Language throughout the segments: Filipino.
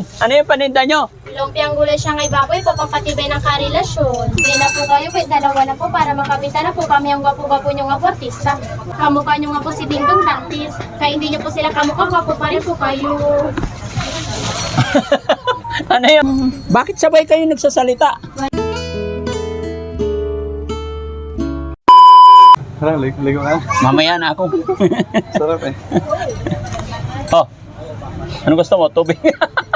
Ano yung paninda nyo? Lumpiang gulay siya ngay baboy po, pampatibay ng karelasyon. Hindi na po kayo, kahit dalawa na po para makapita na po kami ang gwapo-gwapo nyo nga po artista. Kamukha nyo nga po si Dingdong Dantis. Kaya hindi nyo po sila kamukha, gwapo pa rin po kayo. Ano yung... Bakit sabay kayo nagsasalita? Tara, lig ligo ka. Mamaya na ako. Sarap eh. oh. Ano gusto mo? Tubig?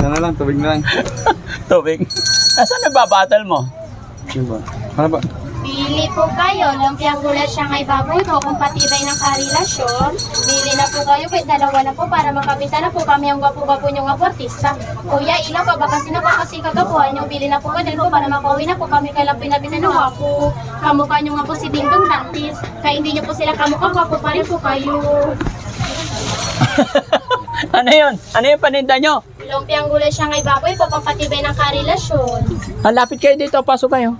Yan na lang, tubig na lang. Tubig. Nasaan nagbabattle mo? Diba? Ano ba? Bili po kayo, lumpiang gulay siya ngay baboy po, pampatibay ng karelasyon. Bili na po kayo, kahit dalawa na po para makapita na po kami ang gwapo-gwapo po artista. Kuya, ilang pa ba kasi na po kasi kagapuhan nyo, bili na po kayo po para makauwi na po kami kailang pinabita ng gwapo. Kamukha nyo nga po si Dingdong Dantis. Kaya hindi nyo po sila kamukha, gwapo pa rin po kayo. ano yun? Ano yung paninda nyo? Lumpiang gulay siya ngay baboy po, pampatibay ng karelasyon. Ah, lapit kayo dito. Pasok kayo.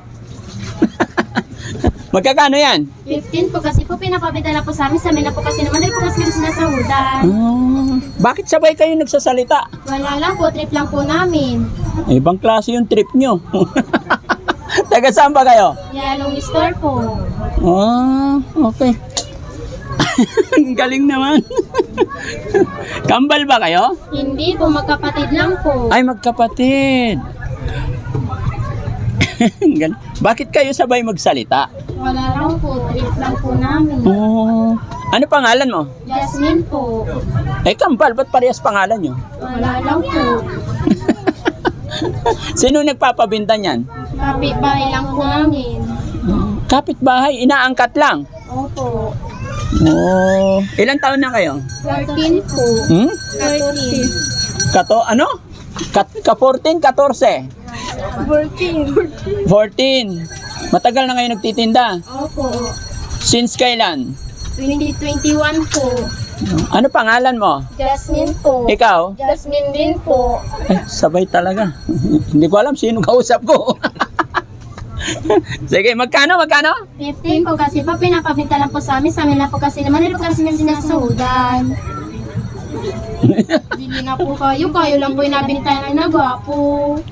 Magkakano yan? 15 po kasi po pinapabita na po sa amin. Sa amin na po kasi naman din po kasi kami sinasahudan. Ah, bakit sabay kayo nagsasalita? Wala lang po, trip lang po namin. Ibang klase yung trip nyo. Taga saan ba kayo? Yalong store po. Ah, okay. Ang galing naman. Kambal ba kayo? Hindi po, magkapatid lang po. Ay, magkapatid. Bakit kayo sabay magsalita? Wala lang po, trip lang po namin. Oh. Ano pangalan mo? Jasmine po. Eh, kambal. Ba't parehas pangalan nyo? Wala lang po. Sino nagpapabinta niyan? Kapitbahay lang po namin. Kapitbahay, inaangkat lang. Opo. Oh. Ilang taon na kayo? 13 po. Hmm? 13. Kato, ano? Kat, ka 14, 14. 14. 14. Matagal na kayo nagtitinda. Opo. Since kailan? 2021 po. Ano pangalan mo? Jasmine po. Ikaw? Jasmine din po. Eh, sabay talaga. Hindi ko alam sino kausap ko. Sige, magkano, magkano? 15 po kasi po pinapabita lang po sa amin. Sa amin na po kasi naman. Hindi po kasi namin sinasahudan. Bili na po kayo. Kayo lang po yung nabintayan na gwapo.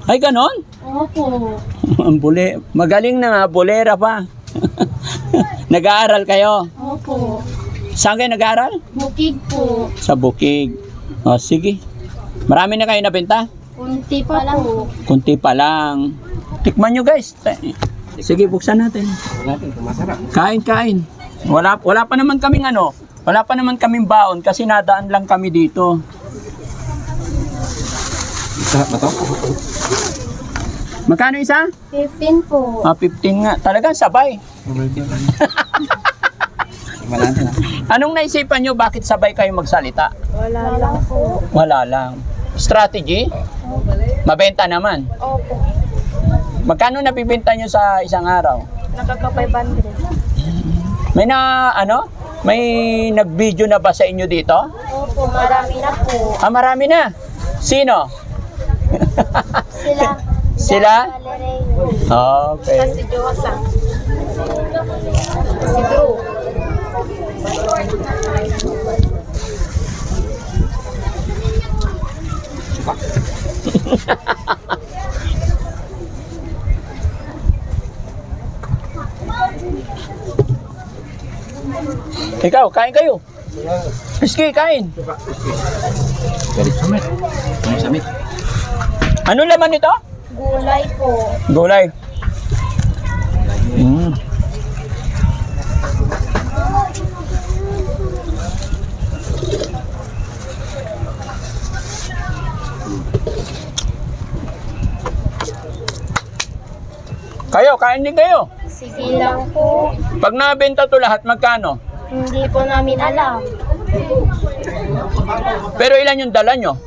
Ay, ganon? Opo. Ang bule, magaling na nga, bolera pa. Nag-aaral kayo. Opo. Saan kayo nag-aaral? Bukid po. Sa Bukig. O, sige. Marami na kayo nabenta? Kunti pa po. Kunti pa lang. Tikman nyo guys. Sige, buksan natin. Kain, kain. Wala, wala pa naman kaming ano, wala pa naman kaming baon kasi nadaan lang kami dito. Ba to? Magkano isa? 15 po. Ah, 15 nga. Talagang sabay. Anong naisipan nyo bakit sabay kayo magsalita? Wala lang po. Wala lang. Strategy? Mabenta naman. Opo. Magkano nabibenta nyo sa isang araw? Nakaka-500. May na, ano? May nag-video na ba sa inyo dito? Opo, marami na po. Ah, marami na. Sino? Sila. Sila? Okay. Si Josa. Si Drew. Ikaw, kain kayo. Rizky, kain. Ano? Ano laman nito? Gulay po. Gulay. Mm. Kayo, kain din kayo. Sige lang po. Pag nabenta to lahat, magkano? Hindi po namin alam. Pero ilan yung dala nyo?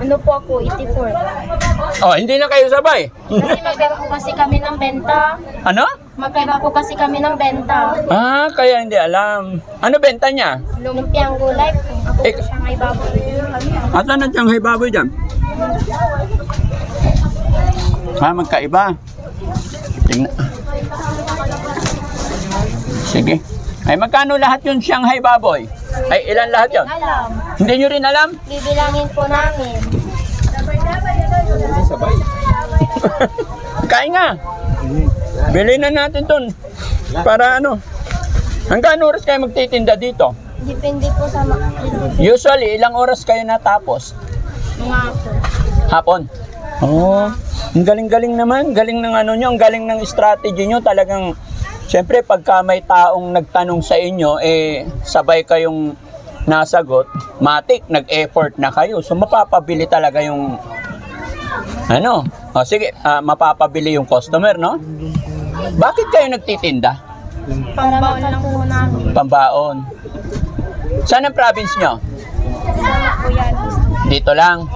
Ano po ako, 84. Oh, hindi na kayo sabay. Kasi magkaiba po kasi kami ng benta. ano? Magkaiba po kasi kami ng benta. Ah, kaya hindi alam. Ano benta niya? Lumpiang gulay po. Ako Eh, po siya may baboy. At ano Shanghai baboy dyan? Ah, magkaiba. Tingnan. Sige. Ay, magkano lahat yung Shanghai baboy? Ay, ilan lahat yun? Alam. Hindi nyo rin alam? Bibilangin po namin. Sabay. Kain nga. Bili na natin dun. Para ano. Hanggang oras kayo magtitinda dito? Depende po sa mga Usually, ilang oras kayo natapos? mga Hapon. Oo. Oh, ang galing-galing naman. Galing ng ano nyo, ang galing ng strategy nyo. Talagang, syempre, pagka may taong nagtanong sa inyo, eh, sabay kayong nasagot, matik, nag-effort na kayo. So, mapapabili talaga yung, ano, o sige, ah, mapapabili yung customer, no? Bakit kayo nagtitinda? pambaon lang po namin. Pambaon. Saan ang province nyo? Dito lang.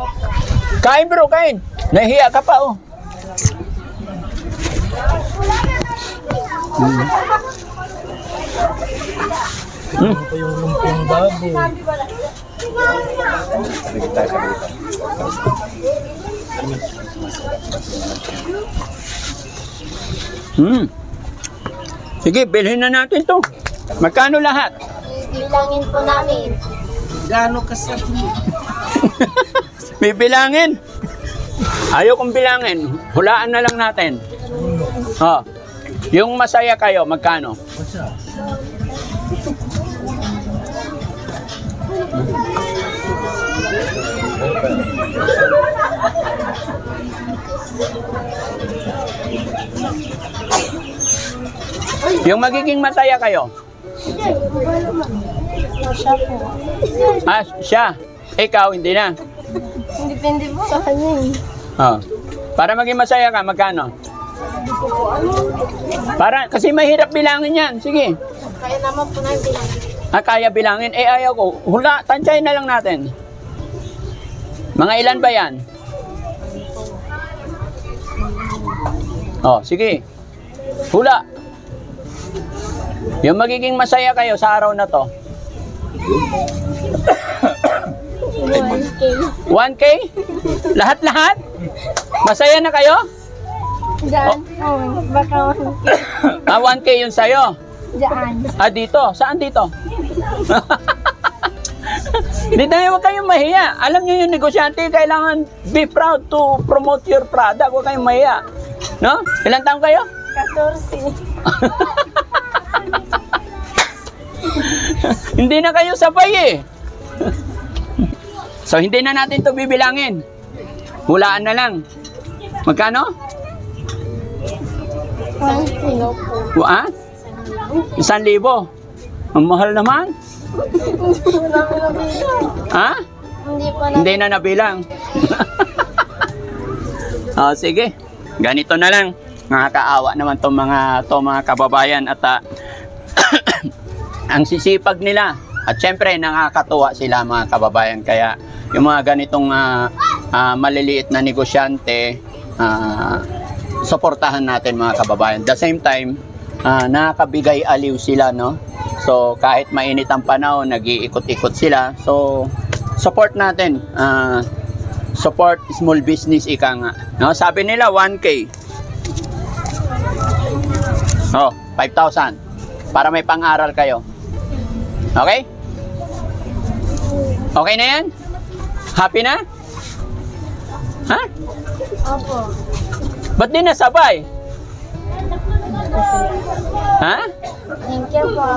Kain bro, kain. Nahihiya ka pa oh. Mm. Mm. Sabay tayo, sabay tayo. Mm. Sige, bilhin na natin to. Magkano lahat? Bilangin po namin. Gano'n kasi Bibilangin. Ayaw kong bilangin. Hulaan na lang natin. Oh. Yung masaya kayo, magkano? Yung magiging masaya kayo. Ah, siya. Ikaw, hindi na. Depende po sa kanya eh. Oh. Para maging masaya ka, magkano? Para, kasi mahirap bilangin yan. Sige. Kaya naman po namin bilangin. Ah, kaya bilangin. Eh, ayaw ko. Hula, tansyahin na lang natin. Mga ilan ba yan? Oh, sige. Hula. Yung magiging masaya kayo sa araw na to. 1K. 1K? Lahat-lahat? Masaya na kayo? Diyan. Oh, baka 1K. Ah, 1K yun sa'yo. Diyan. Ah, dito. Saan dito? Dito na huwag kayong mahiya. Alam niyo yung negosyante, kailangan be proud to promote your product. Huwag kayong mahiya. No? Ilan taong kayo? 14. hindi na kayo sabay eh. So, hindi na natin to bibilangin. Hulaan na lang. Magkano? 1K. O, Ah? Isang libo. Ang mahal naman. Ha? Hindi po na. Hindi na nabilang. oh, sige. Ganito na lang. Nakakaawa naman tong mga to mga kababayan at ah, ang sisipag nila. At syempre nakakatuwa sila mga kababayan kaya yung mga ganitong ah, ah, maliliit na negosyante ah, suportahan natin mga kababayan. The same time, ah, nakakabigay aliw sila no. So kahit mainit ang panahon, nag-iikot-ikot sila. So support natin. Ah, support small business ika nga. No, sabi nila 1k. Oh, 5,000 para may pang-aral kayo. Okay? Okay na yan? Happy na? Ha? Opo. Ba't di nasabay? Ha? Thank you po.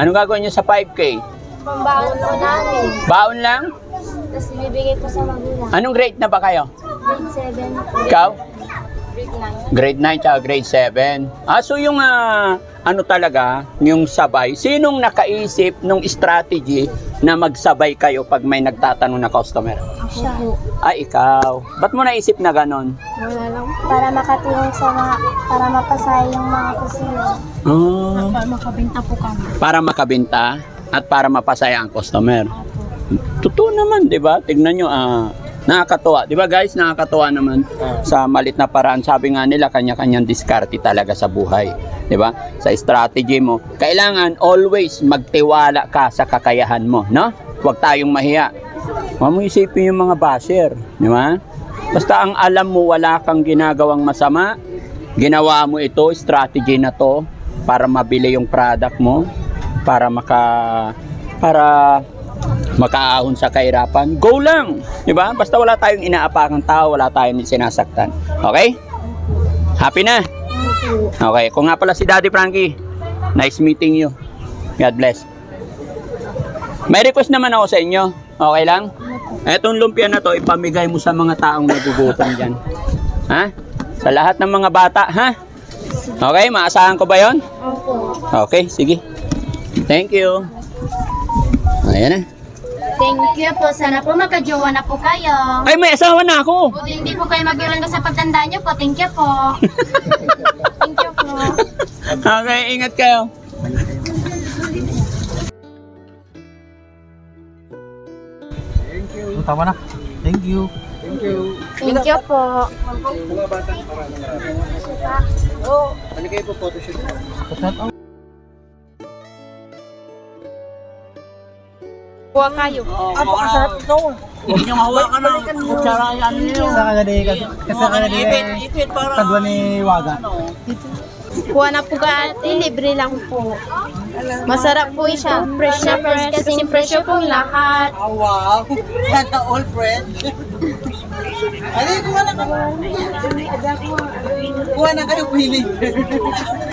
Anong gagawin nyo sa 5K? Pambaon po namin. Baon lang? Tapos ibibigay po sa magulang. Anong grade na ba kayo? Grade 7. Ikaw? Grade 9. Grade 9 tsaka grade 7. Ah, so yung ah, ano talaga, yung sabay, sinong nakaisip nung strategy na magsabay kayo pag may nagtatanong na customer? Siya po. Ah, ikaw. Ba't mo naisip na ganon? Wala lang. Para makatulong sa mga, para mapasaya yung mga kusina. Ah, Para makabenta po kami. para makabenta at para mapasaya ang customer. Totoo naman, 'di ba? Tignan nyo, ah, nakakatuwa. 'Di ba guys, nakakatuwa naman sa malit na paraan. Sabi nga nila, kanya-kanyang diskarte talaga sa buhay. 'Di ba? Sa strategy mo, kailangan always magtiwala ka sa kakayahan mo, no? Huwag tayong mahiya. Huwag mo isipin yung mga basher, 'di ba? Basta ang alam mo wala kang ginagawang masama, ginawa mo ito, strategy na to, para mabili yung product mo, para maka para makaahon sa kahirapan, go lang. Di ba? Basta wala tayong inaapakang tao, wala tayong sinasaktan. Okay? Happy na? Okay. Kung nga pala si Daddy Frankie, nice meeting you. God bless. May request naman ako sa inyo. Okay lang? Etong lumpia na to, ipamigay mo sa mga taong nagugutom dyan. Ha? Sa lahat ng mga bata, ha? Okay, maasahan ko ba yon? Okay, sige. Thank you. Ayan na. Thank you po. Sana po magkajowa na po kayo. Ay, may asawa na ako. Buti hindi po kayo mag-iwan sa pagtanda nyo po. Thank you po. Thank you po. Okay, ingat kayo. Tama na. Thank you. Thank you po. Ano kayo po photoshoot? Shout Kuha kayo. Apo, kasarap ito. Huwag niyong hawakan ng kutsara yan niyo. Sa kagadi, kasi ipit para. Kadwa ni Waga. Kuha na po ka ate. Libre lang po. Masarap po siya. Fresh na fresh. Kasi fresh pong lahat. Oh, wow. Sana all friend. Ano, kuha na kayo. Kuha na kayo, pili.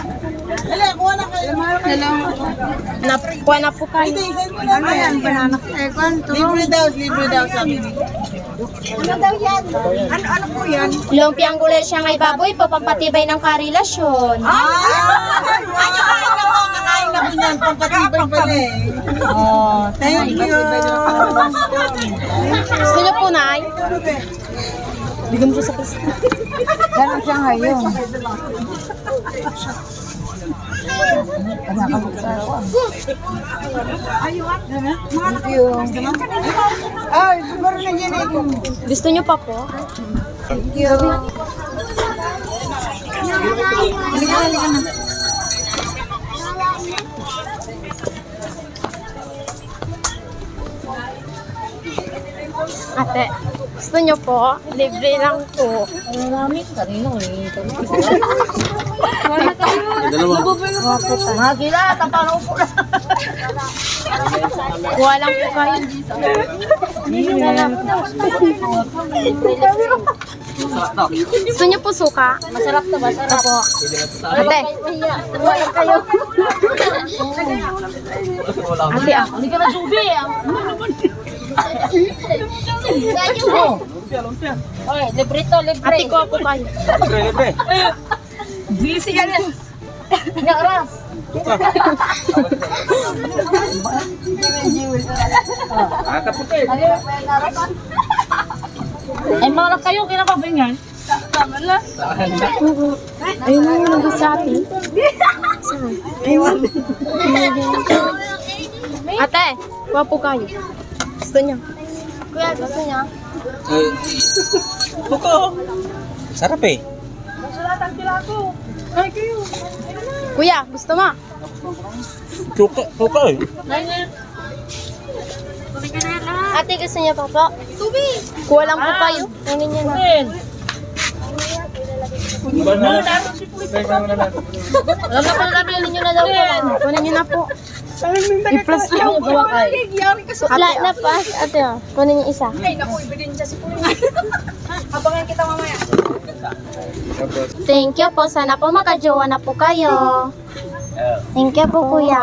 Na kayo. Na, kuha na po kayo. Ano yan? Banana. Libre daw, libre daw sabi ni. Ano daw yan? Ano, ano po yan? Lumpiang gulay siya ngay baboy po. Pampatibay ng karelasyon. Ah! Ay, kakain na po, kakain na po niyan. Pampatibay pala eh. Oh, thank you. Gusto niyo po, Nay? Bigyan mo siya sa pista. Ganon siyang hayon. Thank you. Ay, siguro na yan eh. Gusto niyo pa po? Thank you. Halika, halika na. Ate, gusto niyo po? Libre lang po. Mga gila, tapang upo na. Kuha lang po kayo. Gusto niyo po suka? Masarap ba? Masarap po. Ate, kuha lang kayo. Ate, ah. Hindi ka na subi, ah. Oy, libre to, libre. Ate, kuha po kayo. Busy ka na. Hindi oras. Ay, mga kayo, kinakabanyan. Tama na. Ayun na yung nag-sabi. Ate, kuha po kayo. Gusto niya. Kuya, gusto niya. Buko. Sarap eh. Kuya, gusto mo? Suka, suka eh. Ate, gusto niya pa po? Tubig! Kuha lang po kayo. Kunin niyo na. Alam na pala namin ninyo na daw po. Kunin niyo na po. I-plus lang gawa kayo. Wala na pa. Ate, oh. kunin niyo isa. Thank you po. Sana po makajowa na po kayo. Thank you po, kuya.